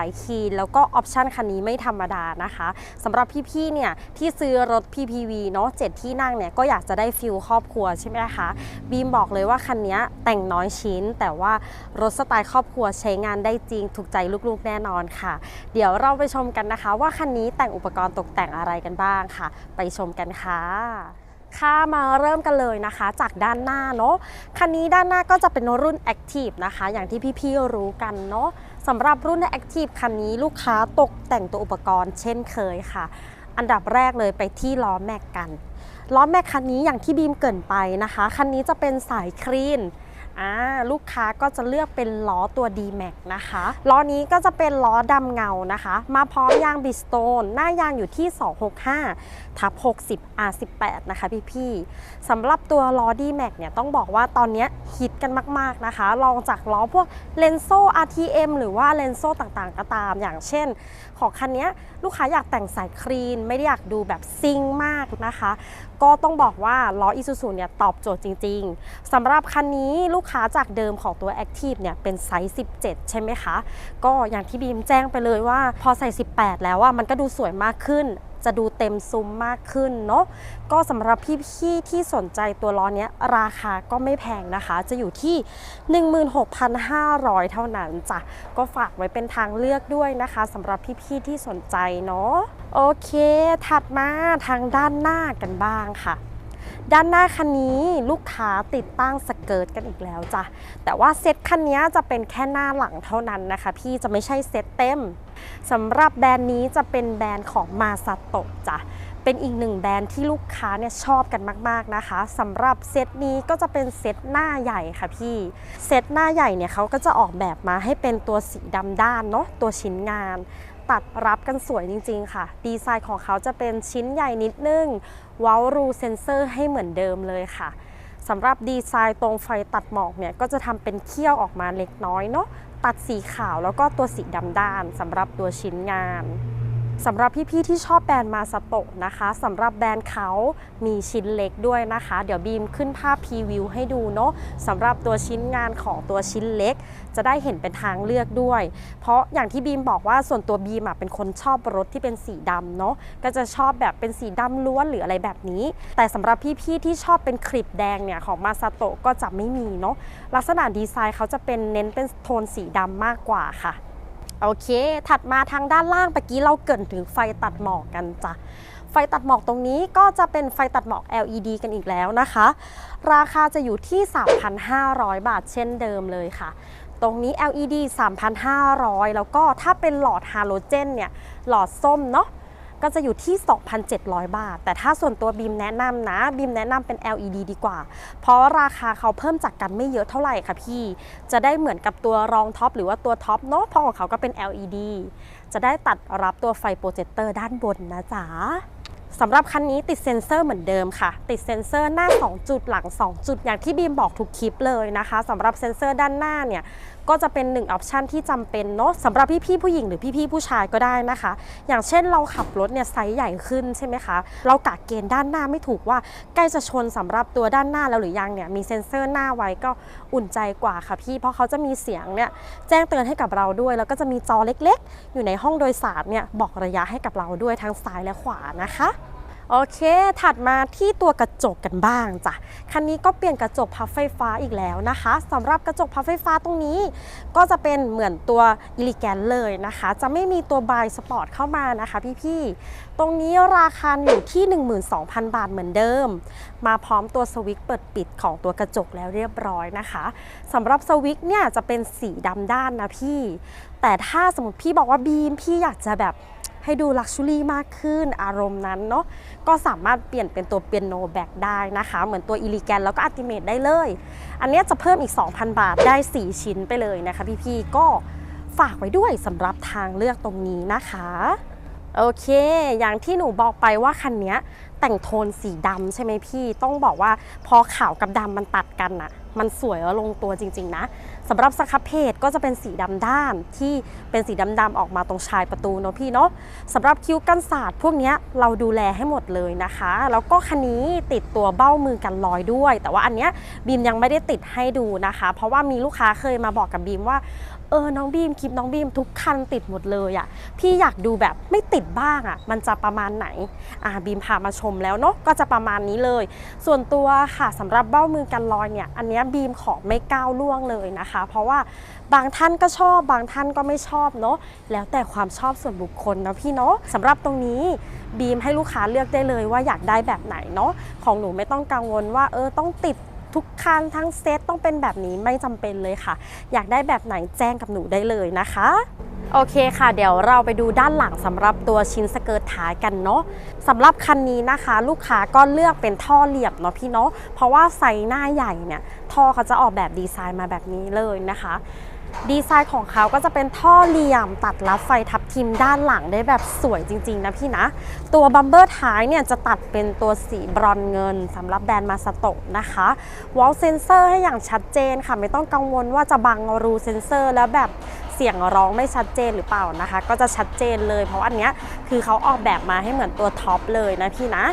ายคีนแล้วก็ออปชันคันนี้ไม่ธรรมดานะคะสำหรับพี่ๆเนี่ยที่ซื้อรถ PPV เนาะ7ที่นั่งเนี่ยก็อยากจะได้ฟิลครอบครัวใช่ไหมคะบีมบอกเลยว่าคันนี้แต่งน้อยชิ้น แต่ว่ารถสไตล์ครอบครัวใช้งานได้จริงถูกใจลูกๆแน่นอนค่ะ เดี๋ยวเราไปชมกันนะคะ ว่าคันนี้แต่งอุปกรณ์ตกแต่งอะไรกันบ้างค่ะ ไปชมกันค่ะค่ะมาเริ่มกันเลยนะคะจากด้านหน้าเนาะคันนี้ด้านหน้าก็จะเป็นรุ่น Active นะคะ อย่างที่พี่ๆรู้กันเนาะ สำหรับรุ่น Active คันนี้ลูกค้าตกแต่งตัวอุปกรณ์เช่นเคยค่ะ อันดับแรกเลยไปที่ล้อแม็กกัน ล้อแม็กคันนี้อย่างที่บีมเกินไปนะคะ คันนี้จะเป็นสายคลีน อ่าลูกค้าก็จะเลือกเป็นล้อตัว D-Max นะคะล้อนี้ก็จะเป็นล้อดำเงานะคะ มาพร้อมยางบิสโตนหน้ายางอยู่ที่ 265ทับ60 R18 นะคะพี่ๆสำหรับตัวล้อ D-Max เนี่ยต้องบอกว่าตอนนี้ฮิตกันมากๆนะคะลองจากล้อพวกเลนโซ RTM หรือว่าเลนโซต่างๆก็ตามอย่างเช่น ของคันนี้ลูกค้าอยากแต่งสายคลีน ไม่ได้อยากดูแบบซิ่งมากนะคะ ก็ต้องบอกว่าล้อ Isuzu เนี่ยตอบโจทย์จริง ๆสำหรับคันนี้ลูกค้าจากเดิมของตัว Active เนี่ยเป็นไซส์ 17 ใช่ไหมคะ ก็อย่างที่บีมแจ้งไปเลยว่า พอใส่ 18 แล้วว่ามันก็ดูสวยมากขึ้นจะดูเต็มซุ้มมากขึ้นเนาะก็สำหรับพี่ๆที่สนใจตัวล้อเนี้ยราคาก็ไม่แพงนะคะ จะอยู่ที่ 16,500 เท่านั้นจ้ะก็ฝากไว้เป็นทางเลือกด้วยนะคะสำหรับพี่ๆที่สนใจเนาะโอเค ถัดมาทางด้านหน้ากันบ้างค่ะ ด้านหน้าคันนี้ลูกค้าติดตั้งส เกิร์ตกันอีกแล้วจ้ะแต่ว่าเซตคันนี้จะเป็นแค่หน้าหลังเท่านั้นนะคะ พี่จะไม่ใช่เซตเต็มสำหรับแบรนด์นี้จะเป็นแบรนด์ของมาซาโตะจ้ะเป็นอีกหนึ่งแบรนด์ที่ลูกค้าเนี่ยชอบกันมาก ๆ นะคะสำหรับเซตนี้ก็จะเป็นเซตหน้าใหญ่ค่ะพี่เซตหน้าใหญ่เนี่ยเขาก็จะออกแบบมาให้เป็นตัวสีดำด้านเนาะตัวชิ้นงาน ตัดรับกันสวยจริง ๆ ค่ะ ดีไซน์ของเขาจะเป็นชิ้นใหญ่นิดนึง เว้ารูเซนเซอร์ให้เหมือนเดิมเลยค่ะ สำหรับดีไซน์ตรงไฟตัดหมอกเนี่ย ก็จะทำเป็นเขี้ยวออกมาเล็กน้อยเนาะตัดสีขาวแล้วก็ตัวสีดำด้านสำหรับตัวชิ้นงาน สำหรับพี่ๆที่ชอบแบรนด์มาสโตะนะคะสำหรับแบรนด์เขามีชิ้นเล็กด้วยนะคะ เดี๋ยวบีมขึ้นภาพพรีวิวให้ดูเนาะสำหรับตัวชิ้นงานของตัวชิ้นเล็ก จะได้เห็นเป็นทางเลือกด้วย เพราะอย่างที่บีมบอกว่าส่วนตัวบีมเป็นคนชอบรถที่เป็นสีดำเนาะก็จะชอบแบบเป็นสีดำล้วนหรืออะไรแบบนี้ แต่สำหรับพี่ๆที่ชอบเป็นคลิปแดงเนี่ยของมาซาโตะก็จะไม่มีเนาะลักษณะดีไซน์เขาจะเป็นเน้นเป็นโทนสีดำมากกว่าค่ะ โอเค ถัดมาทางด้านล่างเมื่อกี้เราเกินถึงไฟตัดหมอกกันจ้ะ ไฟตัดหมอกตรงนี้ก็จะเป็นไฟตัดหมอก LED กันอีกแล้วนะคะ ราคาจะอยู่ที่ 3,500 บาทเช่นเดิมเลยค่ะ ตรงนี้ LED 3,500 แล้วก็ถ้าเป็นหลอดฮาโลเจนเนี่ย หลอดส้มเนาะ ก็จะอยู่ที่ 2,700 บาท แต่ถ้าส่วนตัวบีมแนะนำนะบีมแนะนำเป็น LED ดีกว่า เพราะราคาเขาเพิ่มจากกันไม่เยอะเท่าไหร่ค่ะพี่ จะได้เหมือนกับตัวรองท็อปหรือว่าตัวท็อปเนาะเพราะของเขาก็เป็น LED จะได้ตัดรับตัวไฟโปรเจคเตอร์ด้านบนนะจ๊ะสำหรับคันนี้ติดเซ็นเซอร์เหมือนเดิมค่ะ ติดเซ็นเซอร์หน้า 2 จุดหลัง 2 จุดอย่างที่บีมบอกทุกคลิปเลยนะคะสำหรับเซ็นเซอร์ด้านหน้าเนี่ย ก็จะเป็น1ออปชันที่จำเป็นเนาะสำหรับพี่ๆผู้หญิงหรือพี่ๆผู้ชายก็ได้นะคะ อย่างเช่นเราขับรถเนี่ยไซส์ใหญ่ขึ้นใช่ไหมคะ เรากะเกณฑ์ด้านหน้าไม่ถูกว่าใกล้จะชนสำหรับตัวด้านหน้าแล้วหรือยังเนี่ยมีเซ็นเซอร์หน้าไว้ก็อุ่นใจกว่าค่ะพี่ เพราะเขาจะมีเสียงเนี่ยแจ้งเตือนให้กับเราด้วย แล้วก็จะมีจอเล็กๆ อยู่ในห้องโดยสารเนี่ยบอกระยะให้กับเราด้วยทั้งซ้ายและขวานะคะ โอเค ถัดมาที่ตัวกระจกกันบ้างจ้ะ คันนี้ก็เปลี่ยนกระจกพับไฟฟ้าอีกแล้วนะคะสำหรับกระจกพับไฟฟ้าตรงนี้ ก็จะเป็นเหมือนตัวอิลิแกนเลยนะคะ จะไม่มีตัวบายสปอร์ตเข้ามานะคะพี่ๆ ตรงนี้ราคาอยู่ที่ 12,000 บาทเหมือนเดิม มาพร้อมตัวสวิตช์เปิดปิดของตัวกระจกแล้วเรียบร้อยนะคะสำหรับสวิตช์เนี่ยจะเป็นสีดำด้านนะพี่ แต่ถ้าสมมติพี่บอกว่าบีมพี่อยากจะแบบ ให้ดูลักชัวรี่มากขึ้นอารมณ์นั้นเนาะก็สามารถเปลี่ยนเป็นตัวเปียโนแบ็กได้นะคะ เหมือนตัวอิลิแกนแล้วก็อัติเมตได้เลย อันนี้จะเพิ่มอีก 2,000 บาทได้ 4 ชิ้นไปเลยนะคะพี่ๆก็ฝากไว้ด้วยสำหรับทางเลือกตรงนี้นะคะโอเค อย่างที่หนูบอกไปว่าคันนี้แต่งโทนสีดำใช่ไหมพี่ ต้องบอกว่าพอขาวกับดำมันตัดกันอะมันสวยแล้วลงตัวจริง ๆ นะ สำหรับสครับเพจก็จะเป็นสีดำด้านที่เป็นสีดำๆออกมาตรงชายประตูเนาะพี่เนาะสำหรับคิ้วกันศาสตร์พวกนี้เราดูแลให้หมดเลยนะคะ แล้วก็คันนี้ติดตัวเบ้ามือกันรอยด้วย แต่ว่าอันเนี้ยบีมยังไม่ได้ติดให้ดูนะคะ เพราะว่ามีลูกค้าเคยมาบอกกับบีมว่า เออน้องบีมคลิปน้องบีมทุกคันติดหมดเลยอะ่ะพี่อยากดูแบบไม่ติดบ้างอะ่ะมันจะประมาณไหนอ่าบีมพามาชมแล้วเนาะก็จะประมาณนี้เลย ส่วนตัวค่ะสำหรับเบ้ามือกันรอยเนี่ย อันนี้บีมขอไม่ก้าวล่วงเลยนะคะ เพราะว่าบางท่านก็ชอบบางท่านก็ไม่ชอบเนาะแล้วแต่ความชอบส่วนบุคคลนะพี่เนาะสำหรับตรงนี้บีมให้ลูกค้าเลือกได้เลยว่าอยากได้แบบไหนเนาะของหนูไม่ต้องกังวลว่าเออต้องติด ทุกคันทั้งเซตต้องเป็นแบบนี้ไม่จำเป็นเลยค่ะ อยากได้แบบไหนแจ้งกับหนูได้เลยนะคะโอเคค่ะ เดี๋ยวเราไปดูด้านหลังสำหรับตัวชิ้นสเกิร์ตท้ายกันเนาะสำหรับคันนี้นะคะ ลูกค้าก็เลือกเป็นท่อเหลี่ยมเนาะพี่เนาะเพราะว่าไซส์หน้าใหญ่เนี่ยท่อเขาจะออกแบบดีไซน์มาแบบนี้เลยนะคะ ดีไซน์ของเขาก็จะเป็นท่อเหลี่ยมตัดรับไฟทับทิมด้านหลังได้แบบสวยจริง ๆ นะพี่นะ ตัวบัมเบอร์ท้ายเนี่ยจะตัดเป็นตัวสีบรอนเงินสำหรับแบรนด์มาสโตะนะคะวอลเซนเซอร์ให้อย่างชัดเจนค่ะ ไม่ต้องกังวลว่าจะบังรูเซนเซอร์แล้วแบบเสียงร้องไม่ชัดเจนหรือเปล่านะคะ ก็จะชัดเจนเลย เพราะอันเนี้ยคือเขาออกแบบมาให้เหมือนตัวท็อปเลยนะพี่นะ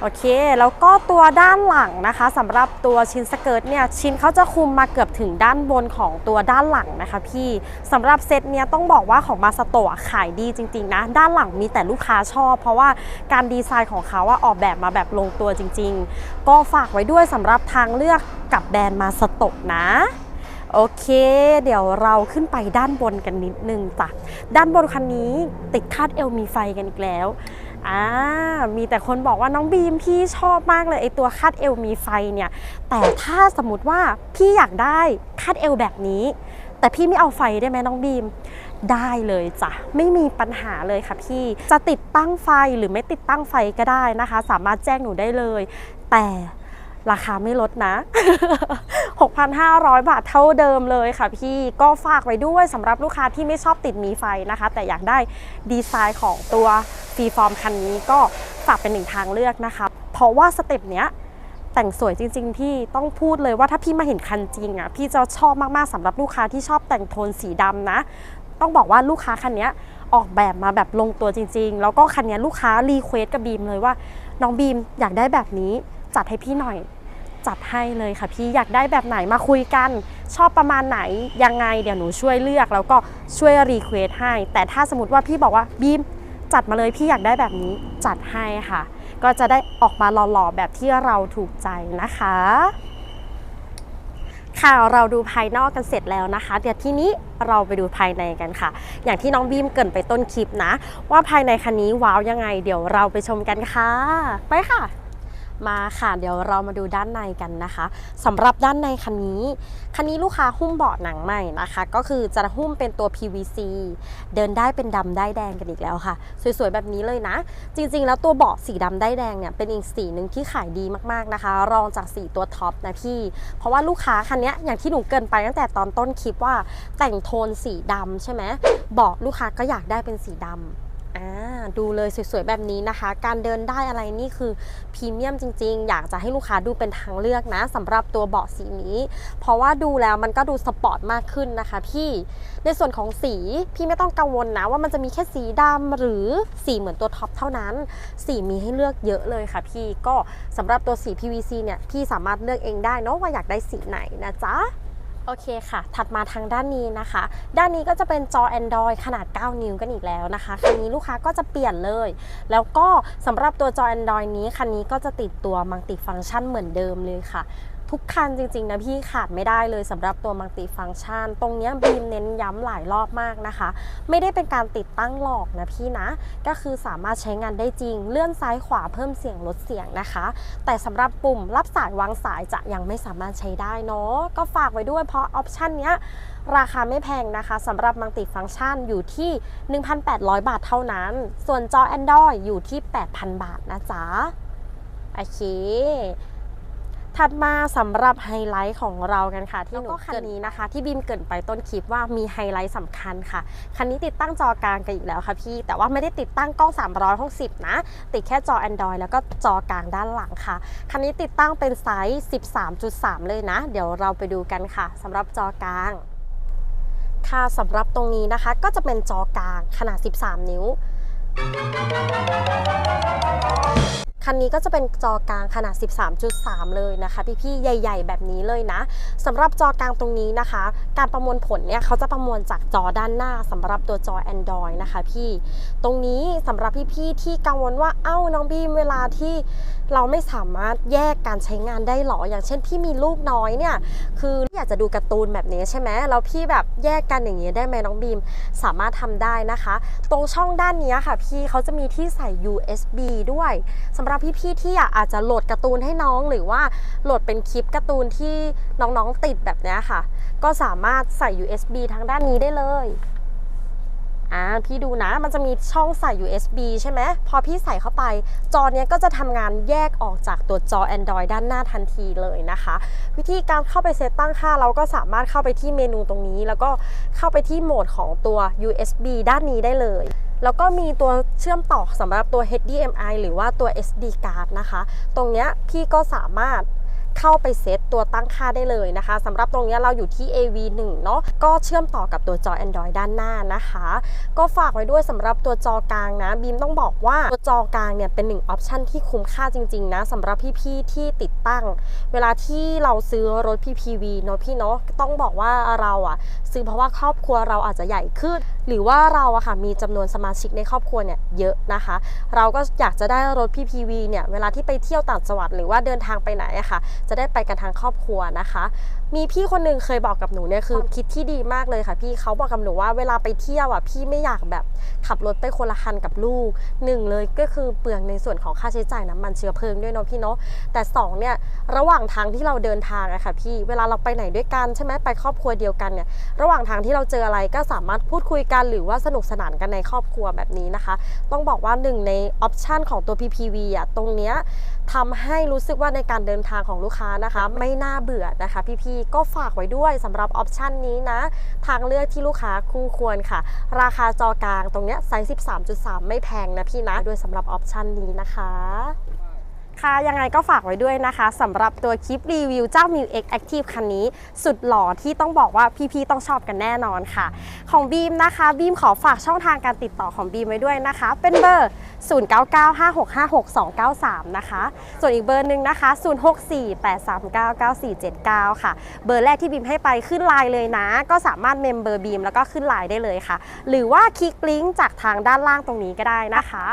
โอเค แล้วก็ตัวด้านหลังนะคะสำหรับตัวชิ้นสเกิร์ตเนี่ยชิ้นเขาจะคุมมาเกือบถึงด้านบนของตัวด้านหลังนะคะพี่สำหรับเซตเนี้ยต้องบอกว่าของมาสโตะขายดีจริง ๆ นะ ด้านหลังมีแต่ลูกค้าชอบ เพราะว่าการดีไซน์ของเขาว่าออกแบบมาแบบลงตัวจริง ๆ ก็ฝากไว้ด้วยสำหรับทางเลือกกับแบรนด์มาสโตะนะโอเค เดี๋ยวเราขึ้นไปด้านบนกันนิดนึงจ้ะด้านบนคันนี้ติดคาดเอวมีไฟกันอีกแล้ว อ่ามีแต่คนบอกว่าน้องบีมพี่ชอบมากเลยไอตัวคาดเอวมีไฟเนี่ย แต่ถ้าสมมติว่าพี่อยากได้คาดเอวแบบนี้ แต่พี่ไม่เอาไฟได้ไหมน้องบีมได้เลยจ้ะไม่มีปัญหาเลยค่ะพี่จะติดตั้งไฟหรือไม่ติดตั้งไฟก็ได้นะคะ สามารถแจ้งหนูได้เลย แต่ ราคาไม่ลดนะ 6,500 บาทเท่าเดิมเลยค่ะพี่ก็ฝากไว้ด้วยสำหรับลูกค้าที่ไม่ชอบติดมีไฟนะคะ แต่อยากได้ดีไซน์ของตัวฟรีฟอร์มคันนี้ก็ฝากเป็นหนึ่งทางเลือกนะคะ เพราะว่าสเต็ปเนี้ยแต่งสวยจริง ๆ พี่ต้องพูดเลยว่าถ้าพี่มาเห็นคันจริงอะพี่จะชอบมาก ๆสำหรับลูกค้าที่ชอบแต่งโทนสีดำนะ ต้องบอกว่าลูกค้าคันนี้ออกแบบมาแบบลงตัวจริง ๆ แล้วก็คันนี้ลูกค้ารีเควสกับบีมเลยว่า น้องบีมอยากได้แบบนี้ จัดให้พี่หน่อย จัดให้เลยค่ะพี่อยากได้แบบไหนมาคุยกัน ชอบประมาณไหนยังไงเดี๋ยวหนูช่วยเลือกแล้วก็ช่วยรีเควสให้ แต่ถ้าสมมติว่าพี่บอกว่าบีมจัดมาเลยพี่อยากได้แบบนี้จัดให้ค่ะ ก็จะได้ออกมาหล่อๆแบบที่เราถูกใจนะคะค่ะเราดูภายนอกกันเสร็จแล้วนะคะ เดี๋ยวที่นี้เราไปดูภายในกันค่ะ อย่างที่น้องบีมเกินไปต้นคลิปนะ ว่าภายในคันนี้ว้าวยังไง เดี๋ยวเราไปชมกันค่ะ ไปค่ะ มาค่ะ เดี๋ยวเรามาดูด้านในกันนะคะสำหรับด้านในคันนี้ คันนี้ลูกค้าหุ้มเบาะหนังใหม่นะคะ ก็คือจะหุ้มเป็นตัว PVC เดินได้เป็นดำได้แดงกันอีกแล้วค่ะ สวยๆแบบนี้เลยนะ จริงๆ แล้วตัวเบาะสีดำได้แดงเนี่ยเป็นอีกสีหนึ่งที่ขายดีมากๆนะคะ รองจากสีตัวท็อปนะพี่ เพราะว่าลูกค้าคันนี้อย่างที่หนูเกินไปตั้งแต่ตอนต้นคลิปว่าแต่งโทนสีดำใช่ไหมเบาะลูกค้าก็อยากได้เป็นสีดำ อ่าดูเลยสวยๆแบบนี้นะคะ การเดินได้อะไรนี่คือพรีเมียมจริงๆ อยากจะให้ลูกค้าดูเป็นทางเลือกนะสำหรับตัวเบาะสีนี้ เพราะว่าดูแล้วมันก็ดูสปอร์ตมากขึ้นนะคะพี่ในส่วนของสีพี่ไม่ต้องกังวลนะว่ามันจะมีแค่สีดำหรือสีเหมือนตัวท็อปเท่านั้น สีมีให้เลือกเยอะเลยค่ะพี่ก็สำหรับตัวสี PVC เนี่ยพี่สามารถเลือกเองได้เนาะว่าอยากได้สีไหนนะจ๊ะ โอเคค่ะ ถัดมาทางด้านนี้นะคะ ด้านนี้ก็จะเป็นจอ Android ขนาด 9 นิ้วกันอีกแล้วนะคะ คันนี้ลูกค้าก็จะเปลี่ยนเลย แล้วก็สำหรับตัวจอ Android นี้ คันนี้ก็จะติดตัวมัลติฟังก์ชันเหมือนเดิมเลยค่ะ ทุกคันจริง ๆ นะพี่ขาดไม่ได้เลยสำหรับตัวมัลติฟังชัน ตรงนี้บีมเน้นย้ำหลายรอบมากนะคะ ไม่ได้เป็นการติดตั้งหลอกนะพี่นะ ก็คือสามารถใช้งานได้จริง เลื่อนซ้ายขวาเพิ่มเสียงลดเสียงนะคะ แต่สำหรับปุ่มรับสายวางสายจะยังไม่สามารถใช้ได้เนาะก็ฝากไว้ด้วยเพราะออปชันเนี้ยราคาไม่แพงนะคะสำหรับมัลติฟังชันอยู่ที่ 1,800 บาทเท่านั้น ส่วนจอ Android อยู่ที่ 8,000 บาทนะจ๊ะโอเค ถัดมาสำหรับไฮไลท์ของเรากันค่ะ ที่หนูคันนี้นะคะ ที่บีมเกรินไปต้นคลิปว่ามีไฮไลท์สำคัญค่ะ คันนี้ติดตั้งจอกลางกันอีกแล้วค่ะพี่ แต่ว่าไม่ได้ติดตั้งกล้อง 360 นะ ติดแค่จอ Android แล้วก็จอกลางด้านหลังค่ะ คันนี้ติดตั้งเป็นไซส์ 13.3 เลยนะ เดี๋ยวเราไปดูกันค่ะสำหรับจอกลาง ค่ะสำหรับตรงนี้นะคะ ก็จะเป็นจอกลางขนาด 13 นิ้ว คันนี้ก็จะเป็นจอกลางขนาด 13.3 เลยนะคะ พี่ๆ ใหญ่ ๆ แบบนี้เลยนะสำหรับจอกลางตรงนี้นะคะ การประมวลผลเนี่ยเขาจะประมวลจากจอด้านหน้าสำหรับตัวจอ Android นะคะพี่ ตรงนี้สำหรับพี่ๆ ที่กังวลว่า เอ้าน้องบีมเวลาที่เราไม่สามารถแยกการใช้งานได้หรอ อย่างเช่นพี่มีลูกน้อยเนี่ย คืออยากจะดูการ์ตูนแบบนี้ใช่ไหมแล้วพี่แบบแยกกันอย่างนี้ได้ไหมน้องบีม สามารถทำได้นะคะ ตรงช่องด้านนี้ค่ะ พี่เขาจะมีที่ใส่ USB ด้วยสำหรับพี่ๆที่อยากอาจจะโหลดการ์ตูนให้น้อง หรือว่าโหลดเป็นคลิปการ์ตูนที่น้องๆติดแบบนี้ค่ะ ก็สามารถใส่ USB ทางด้านนี้ได้เลยอ่าพี่ดูนะมันจะมีช่องใส่ USB ใช่ไหมพอพี่ใส่เข้าไป จอเนี้ยก็จะทำงานแยกออกจากตัวจอ Android ด้านหน้าทันทีเลยนะคะ วิธีการเข้าไปเซตตั้งค่าเราก็สามารถเข้าไปที่เมนูตรงนี้ แล้วก็เข้าไปที่โหมดของตัว USB ด้านนี้ได้เลยแล้วก็มีตัวเชื่อมต่อสำหรับตัว HDMI หรือว่าตัว SD card นะคะ ตรงเนี้ยพี่ก็สามารถเข้าไปเซตตัวตั้งค่าได้เลยนะคะสำหรับตรงเนี้ยเราอยู่ที่ AV1 เนาะก็เชื่อมต่อกับตัวจอ Android ด้านหน้านะคะ ก็ฝากไว้ด้วยสำหรับตัวจอกลางนะบีมต้องบอกว่าตัวจอกลางเนี่ยเป็นหนึ่งออปชันที่คุ้มค่าจริง ๆ นะสำหรับพี่ๆที่ติดตั้ง เวลาที่เราซื้อรถ PPV เนาะพี่เนาะต้องบอกว่าเราอะซื้อเพราะว่าครอบครัวเราอาจจะใหญ่ขึ้น หรือว่าเราอะค่ะมีจำนวนสมาชิกในครอบครัวเนี่ยเยอะนะคะ เราก็อยากจะได้รถ PPV เนี่ยเวลาที่ไปเที่ยวต่างจังหวัดหรือว่าเดินทางไปไหนอะค่ะ จะได้ไปกันทางครอบครัวนะคะ มีพี่คนหนึงเคยบอกกับหนูเนี่ยคือคิดที่ดีมากเลยค่ะพี่เขาบอกกับหนูว่าเวลาไปเที่ยวอะพี่ไม่อยากแบบขับรถไปคนละคันกับลูกหนึ่งเลยก็คือเปลืองในส่วนของค่าใช้จ่ายน้ำมันเชื้อเพลิงด้วยเนาะพี่เนาะแต่สองเนี่ยระหว่างทางที่เราเดินทางอะค่ะพี่เวลาเราไปไหนด้วยกันใช่ไหมไปครอบครัวเดียวกันเนี่ยระหว่างทางที่เราเจออะไรก็สามารถพูดคุยกันหรือว่าสนุกสนานกันในครอบครัวแบบนี้นะคะ ต้องบอกว่าหนึ่งในออปชันของตัว PPV อะตรงเนี้ยทำให้รู้สึกว่าในการเดินทางของลูกค้านะคะ ไม่น่าเบื่อนะคะ พี่ๆก็ฝากไว้ด้วยสำหรับออปชันนี้นะ ทางเลือกที่ลูกค้าคู่ควรค่ะ ราคาจอกลางตรงเนี้ยไซส์13.3 ไม่แพงนะพี่นะด้วยสำหรับออปชันนี้นะคะ ค่ะยังไงก็ฝากไว้ด้วยนะคะสำหรับตัวคลิปรีวิวเจ้า m i u X Active คันนี้ สุดหล่อที่ต้องบอกว่าพี่ๆต้องชอบกันแน่นอนค่ะ ของบีมนะคะบีมขอฝากช่องทางการติดต่อของบีมไว้ด้วยนะคะ เป็นเบอร์ 0995656293 นะคะ ส่วนอีกเบอร์หนึ่งนะคะ 0648399479 ค่ะ เบอร์แรกที่บีมให้ไปขึ้นไลน์เลยนะ ก็สามารถเมมเบอร์บีมแล้วก็ขึ้นไลน์ได้เลยค่ะ หรือว่าคลิกลิงก์จากทางด้านล่างตรงนี้ก็ได้นะคะ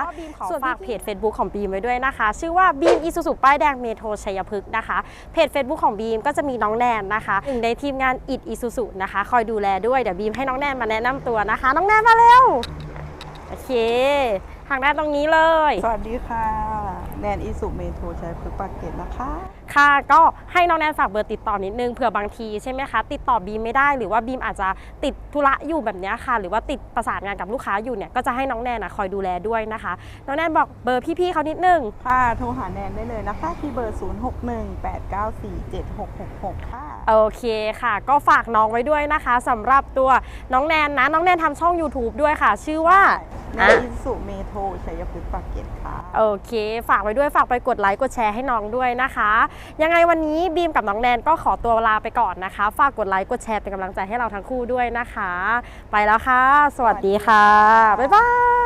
ส่วนฝากเพจ Facebook ของบีมไว้ด้วยนะคะ ชื่อว่าบีีมอีซูซูป้ายแดงเมโทรชัยพฤกษ์นะคะ เพจ Facebook ของบีมก็จะมีน้องแนนนะคะหนึ่งในทีมงานอิดอีซูซูนะคะ คอยดูแลด้วย เดี๋ยวบีมให้น้องแนนมาแนะนำตัวนะคะ น้องแนนมาเร็ว โอเค ทางด้านตรงนี้เลย สวัสดีค่ะ แนนอิสุเมโทรชัยพฤกษ์ปากเกร็ดนะคะ ค่ะก็ให้น้องแนนฝากเบอร์ติดต่อนิดนึงเผื่อบางทีใช่ไหมคะติดต่อบีมไม่ได้หรือว่าบีมอาจจะติดธุระอยู่แบบเนี้ยค่ะ หรือว่าติดประสานงานกับลูกค้าอยู่เนี่ยก็จะให้น้องแนนนะคอยดูแลด้วยนะคะน้องแนนบอกเบอร์พี่ๆเขานิดนึงค่ะโทรหาแนนได้เลยนะคะที่เบอร์ 0618947666 ค่ะโอเคค่ะ ก็ฝากน้องไว้ด้วยนะคะสำหรับตัวน้องแนนนะน้องแนนทำช่อง YouTube ด้วยค่ะ ชื่อว่าแนอะนอิสุเมโทรชัยพฤกษ์ปากเกร็ดค่ะ โอเค ฝากไว้ด้วยฝากไปกดไลค์กดแชร์ให้น้องด้วยนะคะยังไงวันนี้บีมกับน้องแนนก็ขอตัวลาไปก่อนนะคะ ฝากกดไลค์กดแชร์เป็นกำลังใจให้เราทั้งคู่ด้วยนะคะ ไปแล้วค่ะ สวัสดีค่ะ บ๊ายบาย